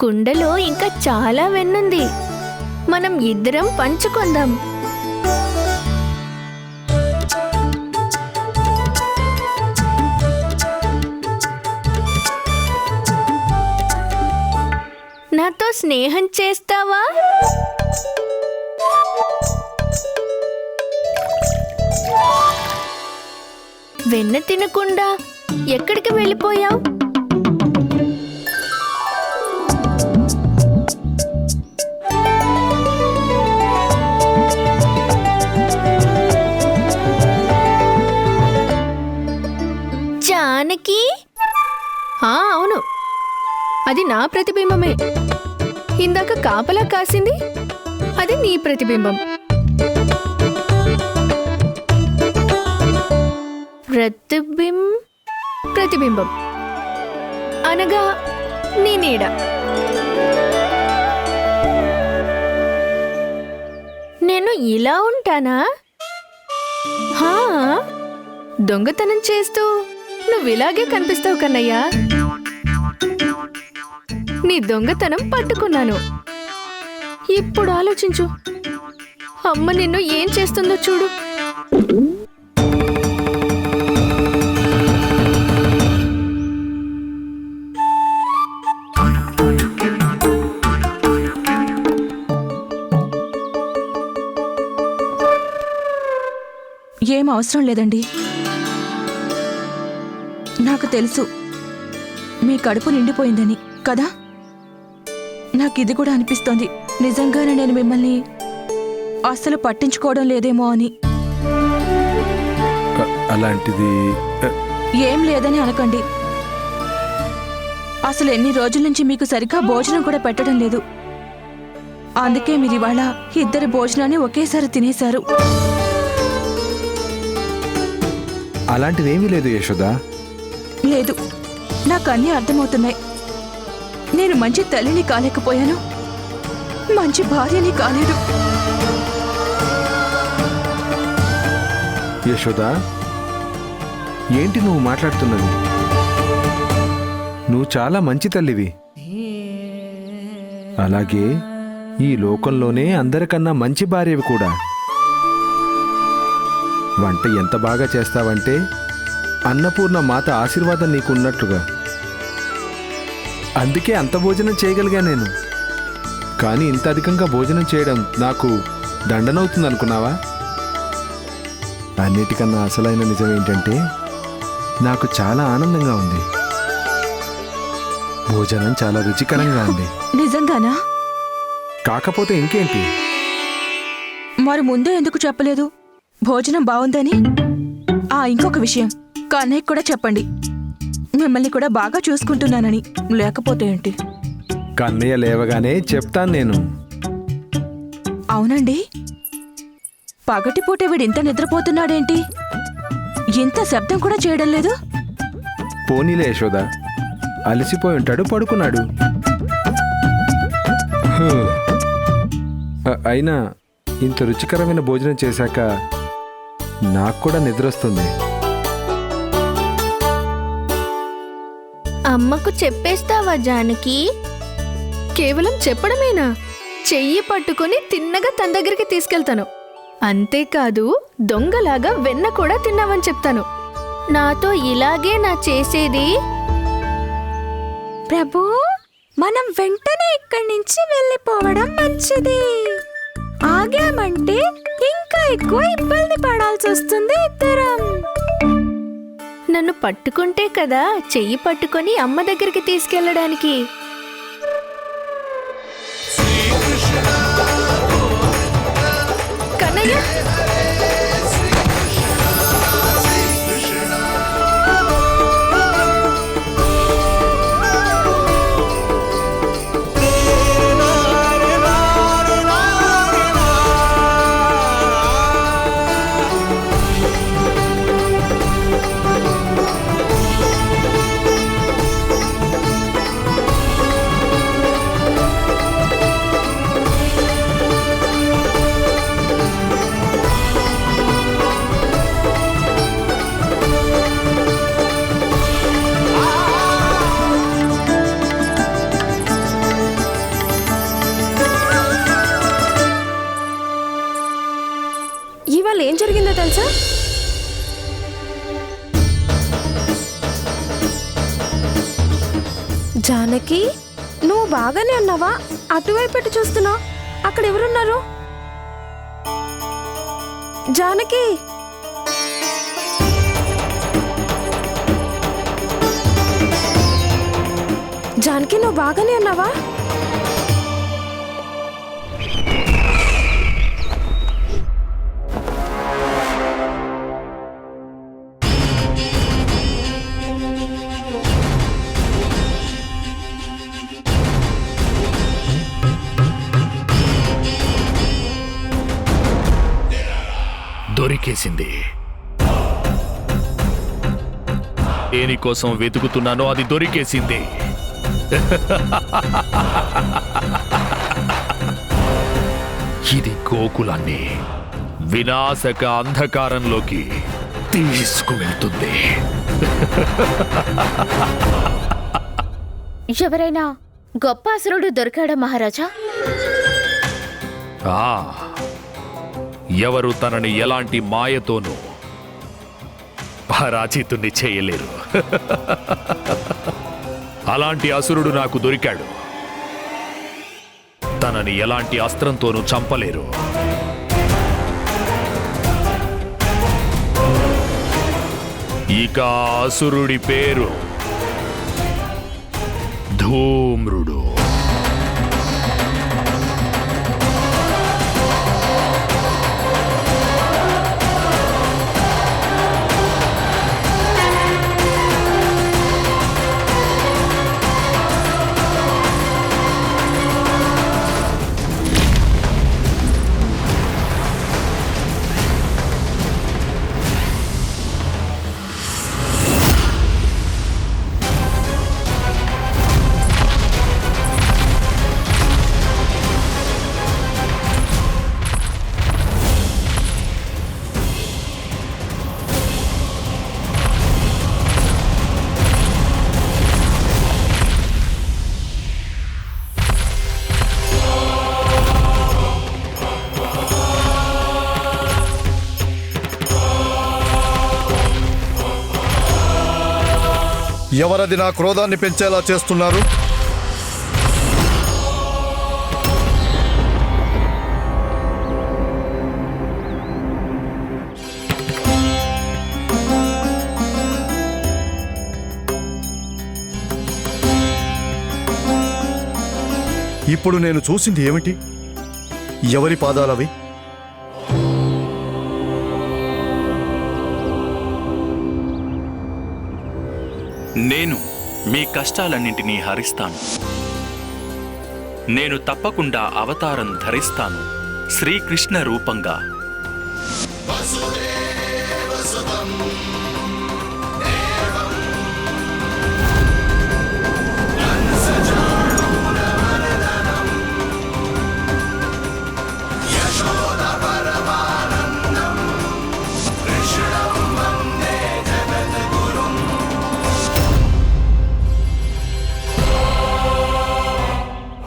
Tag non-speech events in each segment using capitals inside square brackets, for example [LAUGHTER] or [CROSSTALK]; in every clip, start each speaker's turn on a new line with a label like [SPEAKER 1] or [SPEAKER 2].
[SPEAKER 1] కుండలో ఇంకా చాలా వెన్నుంది. మనం ఇద్దరం పంచుకుందాం. నాతో స్నేహం చేస్తావా? వెన్న తినకుండా ఎక్కడికి వెళ్ళిపోయావు? అది నా ప్రతిబింబమే. ఇందాక కాపలా కాసింది అది నీ ప్రతిబింబం. ప్రతిబిం ప్రతిబింబం. అనగా నీ నీడ. నేను ఇలా ఉంటానా? దొంగతనం చేస్తూ నువ్వు ఇలాగే కనిపిస్తావు కన్నయ్యా. నీ దొంగతనం పట్టుకున్నాను. ఇప్పుడు ఆలోచించు. అమ్మ నిన్ను ఏం చేస్తుందో చూడు.
[SPEAKER 2] ఏం అవసరం లేదండి. నాకు తెలుసు. మీ కడుపు నిండిపోయిందని కదా? నాకు ఇది కూడా అనిపిస్తోంది. నిజంగానే నేను మిమ్మల్ని అస్సలు పట్టించుకోవడం లేదేమో అని.
[SPEAKER 3] అలాంటిది
[SPEAKER 2] ఏం లేదని అనకండి. అసలు ఎన్ని రోజుల నుంచి మీకు సరిగ్గా భోజనం కూడా పెట్టడం లేదు. అందుకే మీరు ఇవాళ ఇద్దరి భోజనాన్ని ఒకేసారి తినేశారు.
[SPEAKER 3] అలాంటిదేమీ లేదు యశోద.
[SPEAKER 2] లేదు. నాకు అన్నీ అర్థమవుతున్నాయి. నేను మంచి తల్లిని కాలేకపోయాను. మంచి భార్యని కాలేదు
[SPEAKER 3] యశోద ఏంటి నువ్వు మాట్లాడుతున్నది? నువ్వు చాలా మంచి తల్లివి. అలాగే ఈ లోకంలోనే అందరికన్నా మంచి భార్యవి కూడా. వంట ఎంత బాగా చేస్తావంటే అన్నపూర్ణ మాత ఆశీర్వాదం నీకు ఉన్నట్లుగా అందుకే అంత భోజనం చేయగలిగా నేను. కానీ ఇంత అధికంగా భోజనం చేయడం నాకు దండనవుతుంది అనుకున్నావా అన్నిటికన్నా అసలైన నిజం ఏంటంటే నాకు చాలా ఆనందంగా ఉంది. భోజనం చాలా రుచికరంగా ఉంది.
[SPEAKER 2] నిజంగానా?
[SPEAKER 3] కాకపోతే ఇంకేంటి?
[SPEAKER 2] మరి ముందే ఎందుకు చెప్పలేదు? భోజనం బాగుందని? ఆ ఇంకొక విషయం. కన్నయ్య కూడా చెప్పండి. మిమ్మల్ని కూడా బాగా చూసుకుంటున్నానని. లేకపోతే ఏంటి?
[SPEAKER 3] కన్నయ్య లేవగానే చెప్తాను నేను.
[SPEAKER 2] అవునండి. పగటిపూట వీడు ఇంత నిద్రపోతున్నాడేంటి? ఇంత శబ్దం కూడా చేయడం లేదు?
[SPEAKER 3] పోనీలే యశోద. అలసిపోయి ఉంటాడు పడుకున్నాడు. హూ. అ- అయినా ఇంత రుచికరమైన భోజనం చేశాక నాకు కూడా నిద్ర వస్తుంది
[SPEAKER 1] అమ్మకు చెప్పేస్తావా జానకి? కేవలం చెప్పడమేనా? చెయ్యి పట్టుకొని తిన్నగా తన దగ్గరికి తీసుకెళ్తాను. అంతేకాదు దొంగలాగా వెన్న కూడా తిన్నావని చెప్తాను. నాతో ఇలాగే నా చేసేది?
[SPEAKER 4] ప్రభు మనం వెంటనే ఇక్కడి నుంచి వెళ్ళిపోవడం మంచిది. ఆగామంటే ఇంకా ఎక్కువ ఇబ్బంది పడాల్సి వస్తుంది ఇద్దరం.
[SPEAKER 1] నన్ను పట్టుకుంటే కదా చెయ్యి పట్టుకొని అమ్మ దగ్గరికి తీసుకెళ్ళడానికి. కన్నయ్య!
[SPEAKER 4] ఏం జరిగిందో తెలుసా? జానకి నువ్వు బాగానే ఉన్నావా? అటువైపు పెట్టి చూస్తున్నావు? అక్కడ ఎవరున్నారు? జానకి! జానకి నువ్వు బాగానే ఉన్నావా?
[SPEAKER 5] దొరికేసింది దేనికోసం వెతుకుతున్నానో అది దొరికేసింది. ఇది గోకులాన్ని వినాశక అంధకారంలోకి తీసుకువెళ్తుంది.
[SPEAKER 6] ఎవరైనా గొప్ప అసురుడు దొరికాడా మహారాజా?
[SPEAKER 5] ఆ ఎవరు తనని ఎలాంటి మాయతోనూ పరాజితుణ్ణి చేయలేరు. అలాంటి అసురుడు నాకు దొరికాడు. తనని ఎలాంటి అస్త్రంతోనూ చంపలేరు. ఇక అసురుడి పేరు ధూమ్రుడు.
[SPEAKER 7] ఎవరది నా క్రోధాన్ని పెంచేలా చేస్తున్నారు? ఇప్పుడు నేను చూసింది ఏమిటి? ఎవరి పాదాలవి?
[SPEAKER 8] నేను మీ కష్టాలన్నింటినీ హరిస్తాను. నేను తప్పకుండా అవతారం ధరిస్తాను. శ్రీకృష్ణ రూపంగా.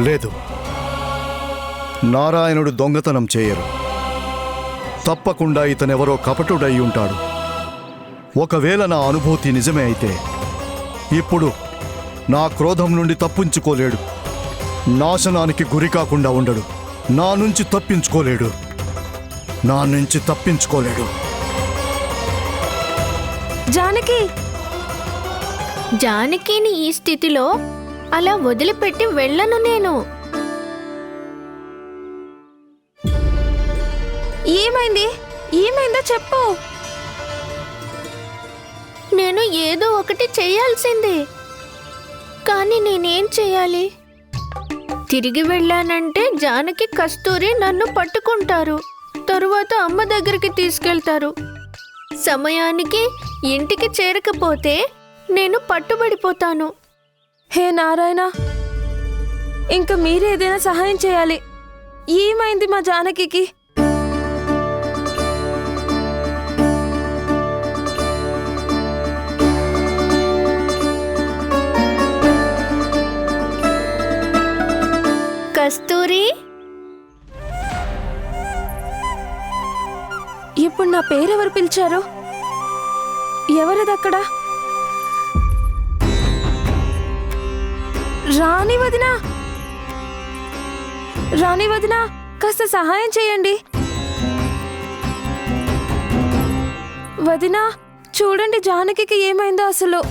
[SPEAKER 7] లేదు. నారాయణుడు దొంగతనం చేయరు. తప్పకుండా ఇతనెవరో కపటుడై ఉంటాడు. ఒకవేళ నా అనుభూతి నిజమే అయితే ఇప్పుడు నా క్రోధం నుండి తప్పించుకోలేడు. నాశనానికి గురి కాకుండా ఉండడు. నా నుంచి తప్పించుకోలేడు. నా నుంచి తప్పించుకోలేడు.
[SPEAKER 4] జానకి!
[SPEAKER 1] జానకిని ఈ స్థితిలో అలా వదిలిపెట్టి వెళ్ళను నేను.
[SPEAKER 4] ఏమైంది? ఏమైందో చెప్పు.
[SPEAKER 1] నేను ఏదో ఒకటి చేయాల్సిందే. కానీ నేనేం చేయాలి? తిరిగి వెళ్ళానంటే జానకి కస్తూరి నన్ను పట్టుకుంటారు. తరువాత అమ్మ దగ్గరికి తీసుకెళ్తారు. సమయానికి ఇంటికి చేరకపోతే నేను పట్టుబడిపోతాను.
[SPEAKER 4] హే నారాయణ ఇంకా మీరే ఏదైనా సహాయం చేయాలి. ఏమైంది మా జానకి
[SPEAKER 1] కస్తూరి?
[SPEAKER 4] ఇప్పుడు నా పేరెవరు పిలిచారు? ఎవరిదక్కడ? రాణి వదినా! రాణి వదినా కాస్త సహాయం చేయండి. వదినా చూడండి జానకికి ఏమైందో అసలు.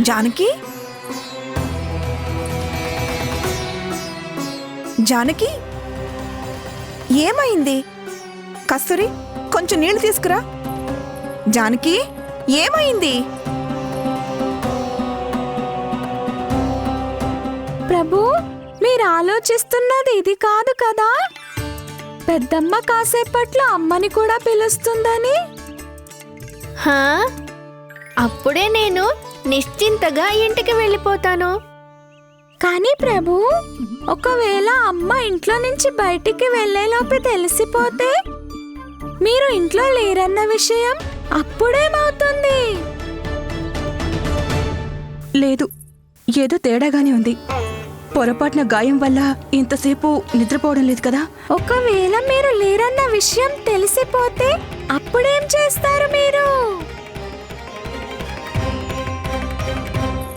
[SPEAKER 9] జానకి? జానకి? ఏమైంది? కస్తూరి కొంచెం నీళ్ళు తీసుకురా. జానకి ఏమైంది?
[SPEAKER 4] ప్రభు మీరు ఆలోచిస్తున్నది ఇది కాదు కదా? పెద్దమ్మ కాసేపట్లో అమ్మని కూడా పిలుస్తుందని?
[SPEAKER 1] హా? అప్పుడే నేను నిశ్చింతగా ఇంటికి వెళ్ళిపోతాను.
[SPEAKER 4] కానీ ప్రభు ఒకవేళ అమ్మ ఇంట్లో నుంచి బయటికి వెళ్ళేలోపు తెలిసిపోతే మీరు ఇంట్లో లేరన్న విషయం అప్పుడేమవుతుంది?
[SPEAKER 2] లేదు ఏదో తేడాగానే ఉంది. పొరపాటున గాయం వల్ల ఇంతసేపు నిద్రపోవడం లేదు కదా?
[SPEAKER 4] ఒకవేళ మీరు లేరన్న విషయం తెలిసిపోతే అప్పుడేం చేస్తారు మీరు?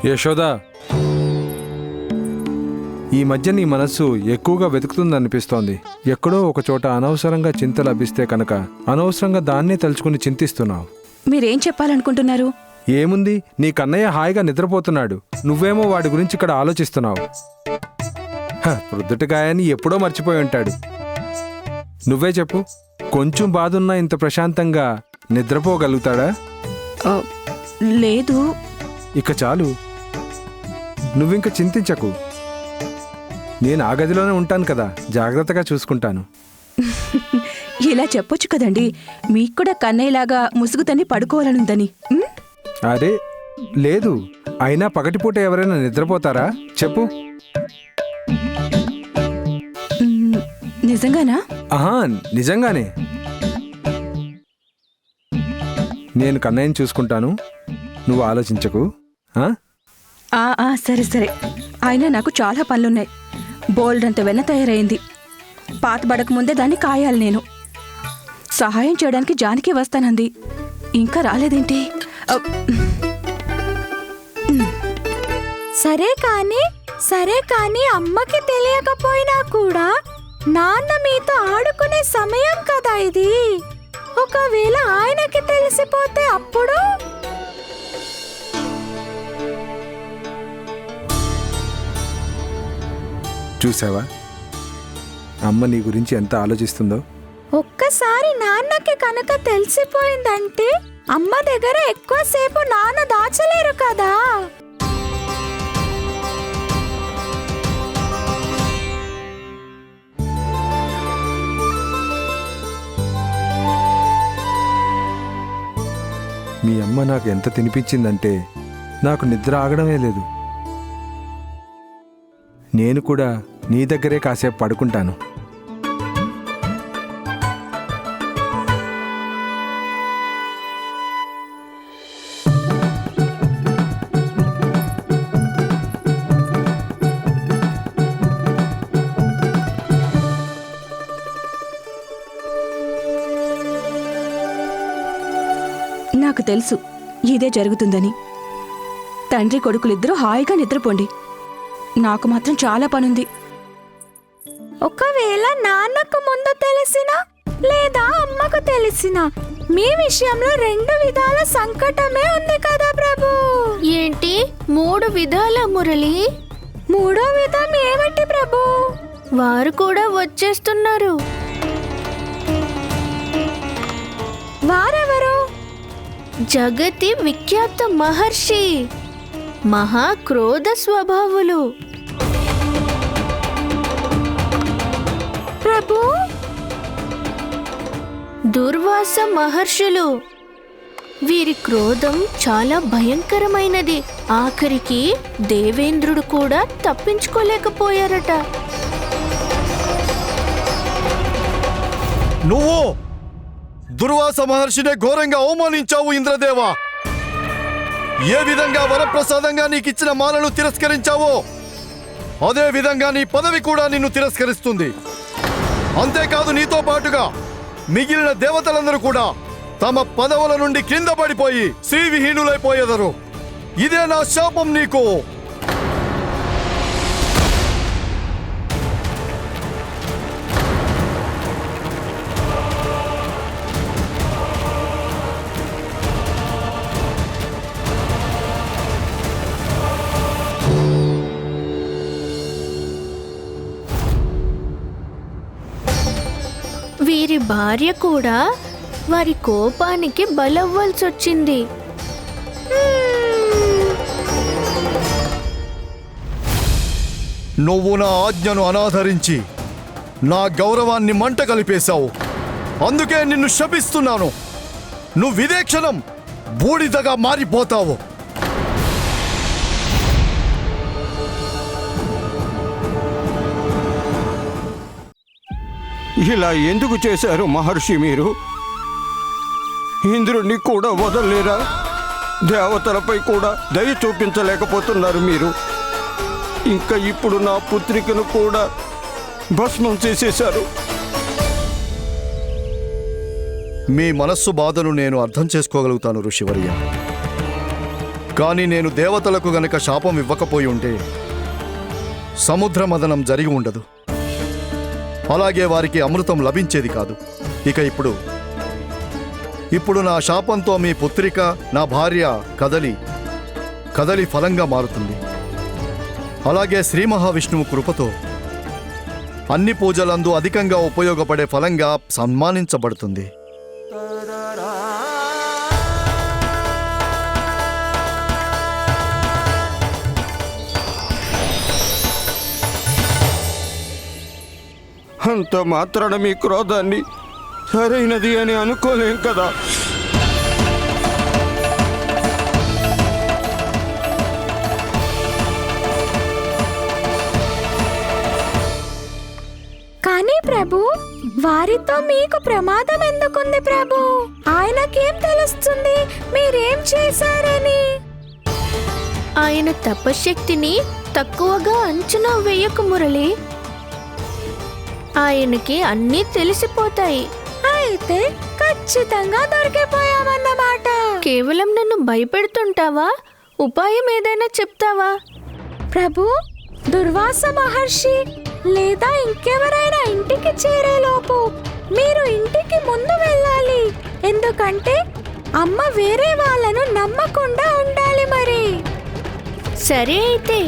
[SPEAKER 3] యశోదా ఈ మధ్య నీ మనస్సు ఎక్కువగా వెతుకుతుందనిపిస్తోంది. ఎక్కడో ఒక చోట అనవసరంగా చింత లభిస్తే కనుక అనవసరంగా దాన్నే తలుచుకుని చింతిస్తున్నావు.
[SPEAKER 2] మీరేం చెప్పాలనుకుంటున్నారు?
[SPEAKER 3] ఏముంది? నీ కన్నయ్య హాయిగా నిద్రపోతున్నాడు. నువ్వేమో వాడి గురించి ఇక్కడ ఆలోచిస్తున్నావు. హ, ప్రొద్దుట గాయాన్ని ఎప్పుడో మర్చిపోయి ఉంటాడు. నువ్వే చెప్పు కొంచెం బాధున్నా ఇంత ప్రశాంతంగా నిద్రపోగలుగుతాడా?
[SPEAKER 2] లేదు.
[SPEAKER 3] ఇక చాలు. నువ్వింక చింతించకు. నేను ఆ గదిలోనే ఉంటాను కదా జాగ్రత్తగా చూసుకుంటాను. [LAUGHS]
[SPEAKER 2] ఇలా చెప్పొచ్చు కదండి. మీకు కూడా కన్నయ్యలాగా ముసుగుతని పడుకోవాలనుందని?
[SPEAKER 3] అరే లేదు. అయినా పగటిపూట ఎవరైనా నిద్రపోతారా? చెప్పు.
[SPEAKER 2] నిజంగానా?
[SPEAKER 3] ఆహా నిజంగానే. నేను కన్నయ్యని చూసుకుంటాను. నువ్వు ఆలోచించకు. ఆ?
[SPEAKER 2] ఆ ఆ సరే సరే. అయినా నాకు చాలా పనులున్నాయి. బోల్డ్ అంత వెన్న తయారైంది. పాత పడక ముందే దాన్ని కాయాలి నేను. సహాయం చేయడానికి జానికి వస్తానంది. ఇంకా రాలేదేంటి?
[SPEAKER 4] సరే కానీ సరే కానీ అమ్మకి తెలియకపోయినా కూడా నాన్న మీతో ఆడుకునే సమయం కదా ఇది? ఒకవేళ ఆయనకి తెలిసిపోతే అప్పుడు?
[SPEAKER 3] చూసావా? అమ్మ నీ గురించి ఎంత ఆలోచిస్తుందో?
[SPEAKER 4] ఒక్కసారి నాన్నకి కనుక తెలిసిపోయిందంటే అమ్మ దగ్గర ఎక్కువసేపు నాన్న దాచలేరు కదా.
[SPEAKER 3] మీ అమ్మ నాకు ఎంత తినిపించిందంటే నాకు నిద్ర ఆగడమే లేదు. నేను కూడా నీ దగ్గరే కాసేపు పడుకుంటాను.
[SPEAKER 2] తెలుసు. ఇదే జరుగుతుందని. తండ్రి కొడుకులిద్దరూ హాయిగా నిద్రపోండి. నాకు మాత్రం చాలా పనుంది.
[SPEAKER 4] ఒకవేళ నాన్నకు ముందు తెలిసినా లేదా అమ్మకు తెలిసినా మీ విషయంలో రెండు విధాల సంకటమే ఉంది కదా ప్రభు.
[SPEAKER 1] ఏంటి? మూడు విధాల మురళి?
[SPEAKER 4] మూడో విధం ఏమిటి ప్రభు?
[SPEAKER 1] వారు కూడా వచ్చేస్తున్నారు.
[SPEAKER 4] వారెవరు?
[SPEAKER 1] జగతి విఖ్యాత మహర్షి. మహా క్రోధ స్వభావులు.
[SPEAKER 4] ప్రభు!
[SPEAKER 1] దుర్వాస మహర్షులు. వీరి క్రోధం చాలా భయంకరమైనది. ఆఖరికి దేవేంద్రుడు కూడా తప్పించుకోలేకపోయారట.
[SPEAKER 7] నువ్వు దుర్వాస మహర్షినే ఘోరంగా అవమానించావు ఇంద్రదేవ. ఏ విధంగా వరప్రసాదంగా నీకిచ్చిన మాలను తిరస్కరించావో అదే విధంగా నీ పదవి కూడా నిన్ను తిరస్కరిస్తుంది. అంతేకాదు నీతో పాటుగా మిగిలిన దేవతలందరూ కూడా తమ పదవుల నుండి కింద పడిపోయి శ్రీవిహీనులైపోయేదరు. ఇదే నా శాపం నీకు.
[SPEAKER 1] భార్య కూడా వారి కోపానికి బలవ్వాల్సి వచ్చింది
[SPEAKER 7] నువ్వు నా ఆజ్ఞను అనాదరించి నా గౌరవాన్ని మంట కలిపేశావు. అందుకే నిన్ను శపిస్తున్నాను. నువ్వు ఇదే క్షణం బూడిదగా మారిపోతావు.
[SPEAKER 10] ఇలా ఎందుకు చేశారు మహర్షి మీరు? ఇంద్రుణ్ణి కూడా వదలలేరా? దేవతలపై కూడా దయ చూపించలేకపోతున్నారు మీరు. ఇంకా ఇప్పుడు నా పుత్రికను కూడా భస్మం చేసేశారు.
[SPEAKER 7] మీ మనస్సు బాధను నేను అర్థం చేసుకోగలుగుతాను ఋషివర్య. కానీ నేను దేవతలకు గనక శాపం ఇవ్వకపోయి ఉంటే సముద్ర మదనం జరిగి ఉండదు. అలాగే వారికి అమృతం లభించేది కాదు. ఇక ఇప్పుడు ఇప్పుడు నా శాపంతో మీ పుత్రిక నా భార్య కదలి కదలి ఫలంగా మారుతుంది. అలాగే శ్రీ మహావిష్ణువు కృపతో అన్ని పూజలందు అధికంగా ఉపయోగపడే ఫలంగా సన్మానించబడుతుంది.
[SPEAKER 10] అంత మాత్రాన మీ క్రోధాన్ని సరైనది అని అనుకోలేం కదా.
[SPEAKER 4] కానీ ప్రభు వారితో మీకు ప్రమాదం ఎందుకుంది ప్రభు? ఆయనకేం తెలుస్తుంది? మీరేం చేశారని?
[SPEAKER 1] ఆయన తపశక్తిని తక్కువగా అంచనా వేయకు మురళి. ఆయనకి అన్నీ తెలిసిపోతాయి.
[SPEAKER 4] అయితే ఖచ్చితంగా దొరికిపోయామన్నమాట.
[SPEAKER 1] కేవలం నన్ను భయపెడుతుంటావా? ఉపాయం ఏదైనా చెప్తావా?
[SPEAKER 4] ప్రభు దుర్వాస మహర్షి లేదా ఇంకెవరైనా ఇంటికి చేరేలోపు మీరు ఇంటికి ముందు వెళ్ళాలి. ఎందుకంటే అమ్మ వేరే వాళ్ళను నమ్మకుండా ఉండాలి మరి.
[SPEAKER 1] సరే అయితే